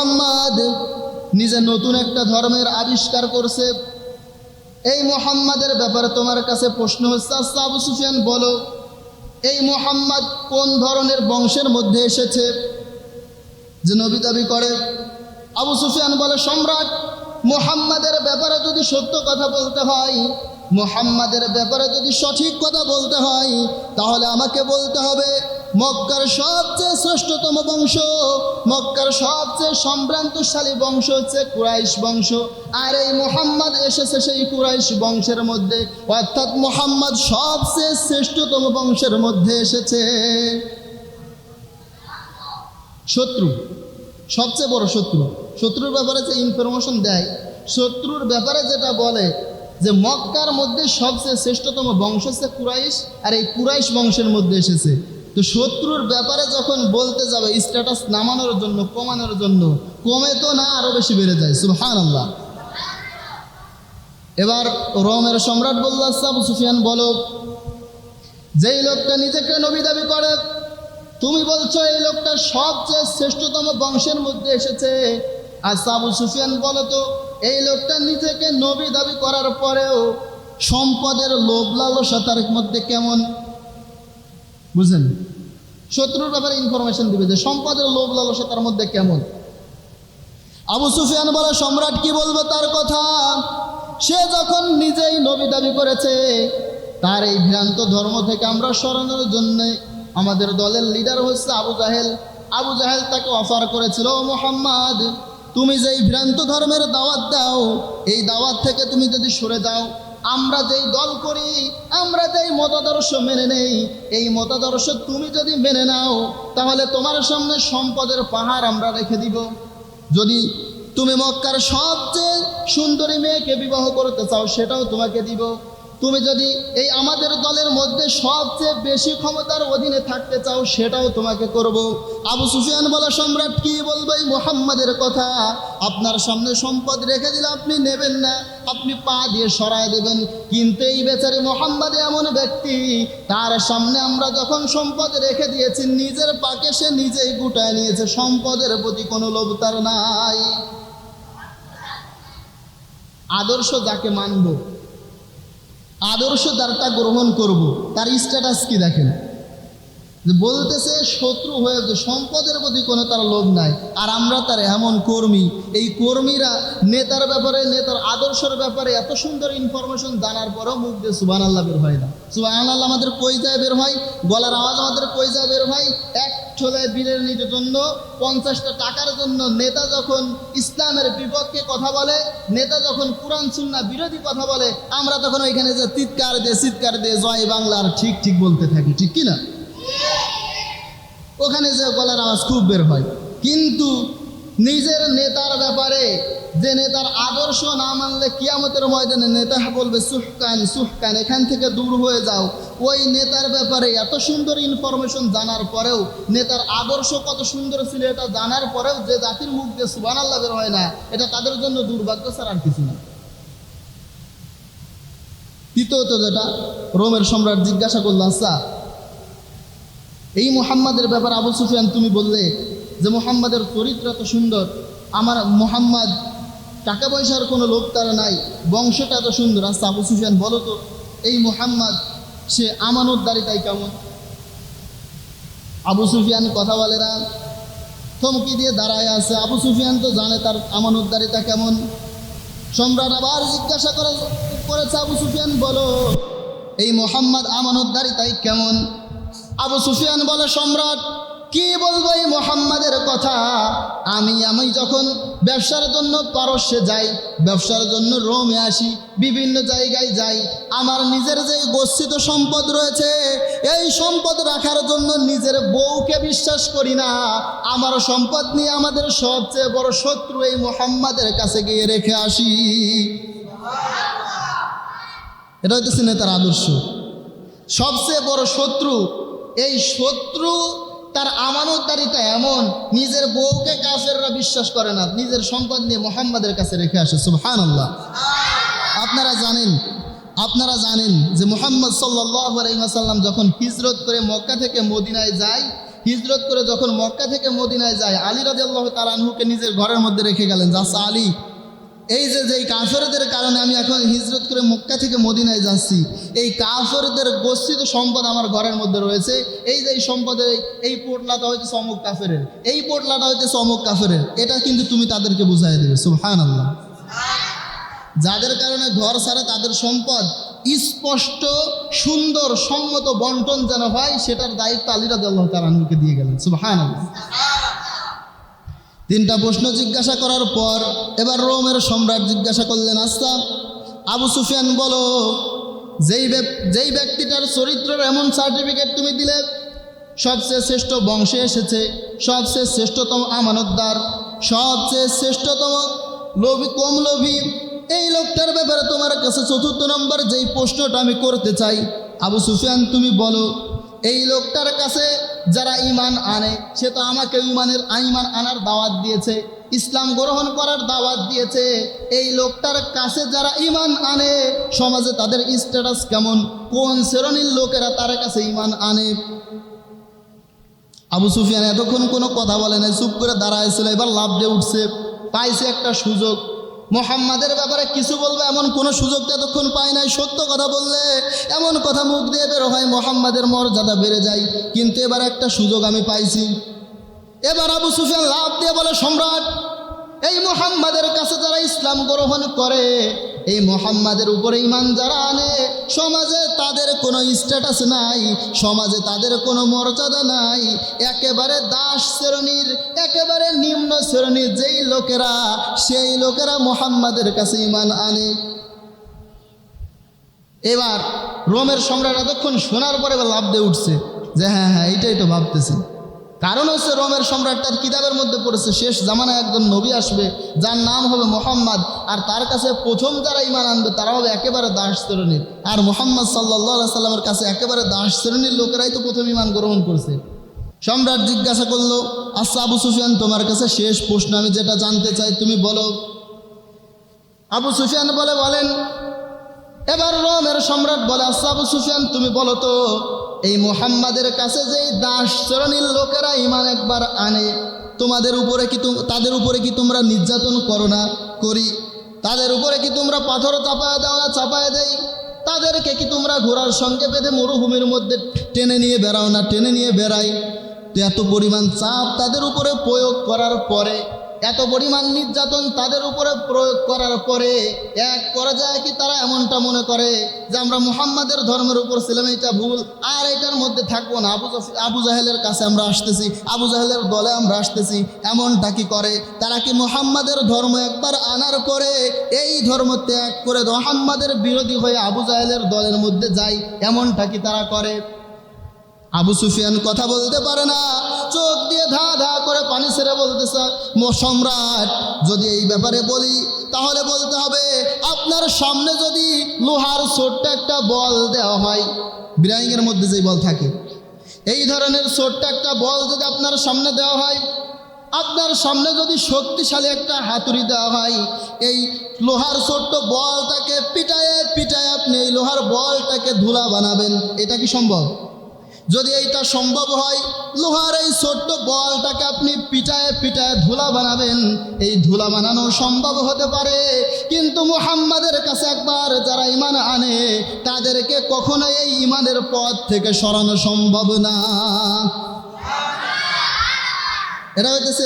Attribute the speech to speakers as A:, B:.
A: মোহাম্মদ নিজে নতুন একটা ধর্মের আবিষ্কার করছে। এই মোহাম্মদের ব্যাপারে তোমার কাছে প্রশ্ন হচ্ছে আচ্ছা আবু সুফিয়ান বলো, এই মোহাম্মদ কোন ধরনের বংশের মধ্যে এসেছে? যে নবী দাবি করে, আবু সুফিয়ান বলে, সম্রাট, মোহাম্মদের ব্যাপারে যদি সত্য কথা বলতে হয়, মোহাম্মদের ব্যাপারে যদি সঠিক কথা বলতে হয়, তাহলে আমাকে বলতে হবে। মক্কার সবচেয়ে শ্রেষ্ঠতম বংশ, মক্কার সবচেয়ে সম্ভ্রান্তশালী বংশ হচ্ছে কুরাইশ বংশ। আর এই মোহাম্মদ এসেছে সেই কুরাইশ বংশের মধ্যে, অর্থাৎ মোহাম্মদ সবচেয়ে শ্রেষ্ঠতম বংশের মধ্যে এসেছে। শত্রু, সবচেয়ে বড় শত্রু। শত্রুর ব্যাপারে যে ইনফরমেশন দেয়, শত্রুর ব্যাপারে যেটা বলে যে মক্কার মধ্যে সবচেয়ে শ্রেষ্ঠতম বংশ হচ্ছে কুরাইশ, আর এই কুরাইশ বংশের মধ্যে এসেছে। তো শত্রুর ব্যাপারে যখন বলতে যাবে স্ট্যাটাস নামানোর জন্য কমানোর জন্য কমে তো না আরও বেশি বেড়ে যায় সুহান আল্লাহ এবার রোমের সম্রাট বলল আচ্ছা, আবু সুফিয়ান বলো যেই লোকটা নিজেকে নবী দাবি করে তুমি বলছো এই লোকটা সবচেয়ে শ্রেষ্ঠতম বংশের মধ্যে এসেছে। আর সাবু সুফিয়ান বলো তো এই লোকটা নিজেকে নবী দাবি করার পরেও সম্পদের লোভ লালসা তার মধ্যে কেমন? বুঝলেন? শত্রুর ব্যাপারে ইনফরমেশন দিবে যে সম্পদের লোভ লালসা তার মধ্যে কেমন? আবু সুফিয়ান বলে, সম্রাট কি বলব তার কথা? সে যখন নিজেই নবী দাবি করেছে, তার এই ভ্রান্ত ধর্ম থেকে আমরা সরানোর জন্যে আমাদের দলের লিডার হচ্ছে আবু জাহেল। আবু জাহেল তাকে অফার করেছিল, "ও মোহাম্মদ, তুমি যেই ভ্রান্ত ধর্মের দাওয়াত দাও, এই দাওয়াত থেকে তুমি যদি সরে যাও আমরা যেই দল করি, আমরা যেই মতাদর্শ মেনে নেই, এই মতাদর্শ তুমি যদি মেনে নাও, তাহলে তোমার সামনে সম্পদের পাহাড় আমরা রেখে দিব। যদি তুমি মক্কার সবচেয়ে সুন্দরী মেয়েকে বিবাহ করতে চাও, সেটাও তোমাকে দিব। তুমি যদি এই আমাদের দলের মধ্যে সবচেয়ে বেশি ক্ষমতার অধীনে থাকতে চাও, সেটাও তোমাকে করব। আবু সুফিয়ান বলা সম্রাট কি বলব? এই মোহাম্মদের কথা। আপনার সামনে সম্পদ রেখে দিলে আপনি নেবেন না, আপনি পা দিয়ে সরায় দেবেন। কিন্তু এই বেচারি মোহাম্মদ এমন ব্যক্তি, তার সামনে আমরা যখন সম্পদ রেখে দিয়েছি, নিজের পাকে সে নিজেই গুটায় নিয়েছে। সম্পদের প্রতি কোনো লোভ তার নাই। আদর্শ যাকে মানব আদর্শ তারটা গ্রহণ করব। তার স্ট্যাটাস কি দেখেন? বলতেছে শত্রু হয়ে যে সম্পদের প্রতি কোনো তার লোভ নাই, আর আমরা তার এমন কর্মী। এই কর্মীরা নেতার ব্যাপারে, নেতার আদর্শের ব্যাপারে এত সুন্দর ইনফরমেশন জানার পরেও মুখ দিয়ে সুবান আল্লাহ বের হয় না। সুবান আল্লাহ আমাদের কই যায় বের হয়? গলার আওয়াজ আমাদের কই যায় বের হয়? এক ছোলে বিলের নিজের জন্য পঞ্চাশটা টাকার জন্য নেতা যখন ইসলামের বিপক্ষে কথা বলে, নেতা যখন কোরআন সুন্না বিরোধী কথা বলে, আমরা তখন ওইখানে যে চিৎকার দিয়ে চিৎকার দিয়ে জয় বাংলার ঠিক ঠিক বলতে থাকি, ঠিক কি না ওখানে যে গলার আওয়াজ খুব বের হয়। কিন্তু নিজের নেতার ব্যাপারে যে নেতার আদর্শ না মানলে কিয়ামতের ময়দানে নেতা বলবে সুহকান সুহকান এখান থেকে দূর হয়ে যাও। ওই নেতার ব্যাপারে এত সুন্দর ইনফরমেশন জানার পরেও, নেতার আদর্শ কত সুন্দর ছিল এটা জানার পরেও যে জাতির মুখ দিয়ে সুবান আল্লাহ বের হয় না, এটা তাদের জন্য দুর্ভাগ্য ছাড়া আর কিছু না। তৃতীয়ত যেটা, রোমের সম্রাট জিজ্ঞাসা করল আচ্ছা এই মোহাম্মদের ব্যাপারে আবু সুফিয়ান তুমি বললে যে মোহাম্মদের চরিত্র এত সুন্দর, আমার মোহাম্মদ টাকা পয়সার কোনো লোভ তার নাই, বংশটা এত সুন্দর। আচ্ছা আবু সুফিয়ান, বলো তো, এই মোহাম্মদ, সে আমানতদারিতাই কেমন? আবু সুফিয়ান কথা বলে না, থমকি দিয়ে দাঁড়ায় আছে। আবু সুফিয়ান তো জানে তার আমানতদারিতা কেমন। সম্রাট আবার জিজ্ঞাসা করে করেছে আবু সুফিয়ান, বলো, এই মোহাম্মদ আমানতদারিতাই কেমন? আবু সুফিয়ান বলে, সম্রাট, কি বলব এই মোহাম্মদের কথা? আমি আমি যখন ব্যবসার জন্য পারস্যে যাই, ব্যবসার জন্য রোমে আসি, বিভিন্ন জায়গায় যাই, আমার নিজের যে গচ্ছিত সম্পদ রয়েছে, এই সম্পদ রাখার জন্য নিজের বউকে বিশ্বাস করি না। আমার সম্পদ নিয়ে আমাদের সবচেয়ে বড় শত্রু এই মোহাম্মদের কাছে গিয়ে রেখে আসি। এটা হইতেছে নেতার আদর্শ। সবচেয়ে বড় শত্রু এই শত্রু তার আমানতদারিতা এমন, নিজের বউকে কাফেররা বিশ্বাস করে না, নিজের সম্পদ নিয়ে মোহাম্মদের কাছে রেখে আসে সুবহান আল্লাহ আপনারা জানেন আপনারা জানেন যে মোহাম্মদ সাল্লাহ আলাইসাল্লাম যখন হিজরত করে মক্কা থেকে মদিনায় যায়, হিজরত করে যখন মক্কা থেকে মদিনায় যায়, আলী রাজিয়াল্লাহ তালানহুকে নিজের ঘরের মধ্যে রেখে গেলেন, যাচ্ছে আলী। এই যে যেই কাফেরদের কারণে আমি এখন হিজরত করে মক্কা থেকে মদিনায় যাচ্ছি, এই কাফেরদের গচ্ছিত সম্পদ আমার ঘরের মধ্যে রয়েছে। এই যে সম্পদের, এই- পোটলাটা হচ্ছে চমক কাফেরের। এই পোটলাটা হচ্ছে চমক কাফেরের। এটা কিন্তু তুমি তাদেরকে বুঝাই দেবে সুবহান আল্লাহ যাদের কারণে ঘর ছাড়া তাদের সম্পদ স্পষ্ট, সুন্দর, সম্মত বন্টন যেন হয়, সেটার দায়িত্ব আলিরাদ আল্লাহ তালানহুকে দিয়ে গেলেন সুবহান আল্লাহ তিনটা প্রশ্ন জিজ্ঞাসা করার পর এবার রোমের সম্রাট জিজ্ঞাসা করলেন আস্তা আবু সুফিয়ান বলো, যেই যেই ব্যক্তিটার চরিত্রের এমন সার্টিফিকেট তুমি দিলে, সবচেয়ে শ্রেষ্ঠ বংশে এসেছে, সবচেয়ে শ্রেষ্ঠতম আমানতদার, সবচেয়ে শ্রেষ্ঠতম লোভী, কম লোভী, এই লোকটার ব্যাপারে তোমার কাছে চতুর্থ নম্বর যেই প্রশ্নটা আমি করতে চাই। আবু সুফিয়ান, তুমি বলো, এই লোকটার কাছে যারা ইমান আনে, সে তো আমাকে ইমানের ইমান আনার দাওয়াত দিয়েছে। ইসলাম গ্রহণ করার দাওয়াত দিয়েছে। এই লোকটার কাছে যারা ইমান আনে, সমাজে তাদের স্ট্যাটাস কেমন? কোন শ্রেণির লোকেরা তার কাছে ইমান আনে? আবু সুফিয়ান এতক্ষণ কোনো কথা বলে নাই, চুপ করে দাঁড়াইছিল এবার লাভ দিয়ে উঠছে। পাইছে একটা সুযোগ। মোহাম্মদের ব্যাপারে কিছু বলবে, এমন কোনো সুযোগ ততক্ষণ পায় নাই। সত্য কথা বললে এমন কথা মুখ দিয়ে বের হয়, মোহাম্মদের মর্যাদা বেড়ে যায়। কিন্তু এবার একটা সুযোগ আমি পাইছি। এবার আবু সুফিয়ান লাভ দিয়ে বলে, সম্রাট, এই মোহাম্মদের কাছে যারা ইসলাম গ্রহণ করে এই মোহাম্মদের উপরে ইমান যারা আনে, সমাজে তাদের কোনো স্ট্যাটাস নাই, সমাজে তাদের কোনো মর্যাদা নাই। একেবারে দাস শ্রেণির, একেবারে নিম্ন শ্রেণির যেই লোকেরা, সেই লোকেরা মোহাম্মদের কাছে ইমান আনে। এবার রোমের সম্রাট এতক্ষণ শোনার পরে লাভ দিয়ে উঠছে যে হ্যাঁ হ্যাঁ এইটাই তো ভাবতেছি। কারণ হচ্ছে রোমের সম্রাট তার কিতাবের মধ্যে পড়েছে, শেষ জামানায় একজন নবী আসবে, যার নাম হবে মোহাম্মদ, আর তার কাছে প্রথম যারা ইমান আনবে, তারা হবে একেবারে দাস শ্রেণির। আর মোহাম্মদ সাল্লাহ সাল্লামের কাছে একেবারে দাস শ্রেণির লোকেরাই তো প্রথম ইমান গ্রহণ করছে। সম্রাট জিজ্ঞাসা করল আচ্ছা আবু সুফিয়ান, তোমার কাছে শেষ প্রশ্ন আমি যেটা জানতে চাই, তুমি বলো। আবু সুফিয়ান বলে, বলেন। এবার রোমের সম্রাট বলে আচ্ছা আবু সুফিয়ান, তুমি বলো তো। এই মোহাম্মদের কাছে যেই দাস শ্রেণির লোকেরা ইমান একবার আনে, তোমাদের উপরে কি তাদের উপরে কি তোমরা নির্যাতন করো না? করি। তাদের উপরে কি তোমরা পাথর চাপায় দাও না, চাপায় দেই? তাদেরকে কি তোমরা ঘোড়ার সঙ্গে বেঁধে মরুভূমির মধ্যে টেনে নিয়ে বেড়াও না, টেনে নিয়ে বেড়াই? এত পরিমাণ চাপ তাদের উপরে প্রয়োগ করার পরে এত পরিমাণ নির্যাতন তাদের উপরে প্রয়োগ করার পরে এক করা যায় কি তারা এমনটা মনে করে যে আমরা মুহাম্মাদের ধর্মের উপর ছিলাম এটা ভুল। আর এটার মধ্যে থাকব না। আবু আবু জাহেলের কাছে আমরা আসতেছি, আবু জাহেলের দলে আমরা আসতেছি, এমনটা কি করে? তারা কি মুহাম্মাদের ধর্ম একবার আনার পরে এই ধর্ম ত্যাগ করে মোহাম্মাদের বিরোধী হয়ে আবু জাহেলের দলের মধ্যে যায়? এমনটা কি তারা করে? আবু সুফিয়ান কথা বলতে পারে না। চোখ দিয়ে ধা ধা করে পানি ছেড়ে বলতেছে সম্রাট, যদি এই ব্যাপারে বলি, তাহলে বলতে হবে, আপনার সামনে যদি লোহার ছোট্ট একটা বল দেওয়া হয় বিরাইংয়ের মধ্যে যে বল থাকে, এই ধরনের ছোট্ট একটা বল যদি আপনার সামনে দেওয়া হয়, আপনার সামনে যদি শক্তিশালী একটা হাতুড়ি দেওয়া হয়, এই লোহার ছোট্ট বলটাকে পিটায়ে পিটায়ে আপনি এই লোহার বলটাকে ধুলা বানাবেন, এটা কি সম্ভব? যদি এইটা সম্ভব হয়, লোহার এই ছোট্ট বলটাকে আপনি পিটায় পিটায় ধুলা বানাবেন। এই ধুলা বানানো সম্ভব হতে পারে, কিন্তু মুহাম্মাদের কাছে একবার যারা ইমান আনে, তাদেরকে কখনো এই ইমানের পথ থেকে সরানো সম্ভব না। এটা হইতেছে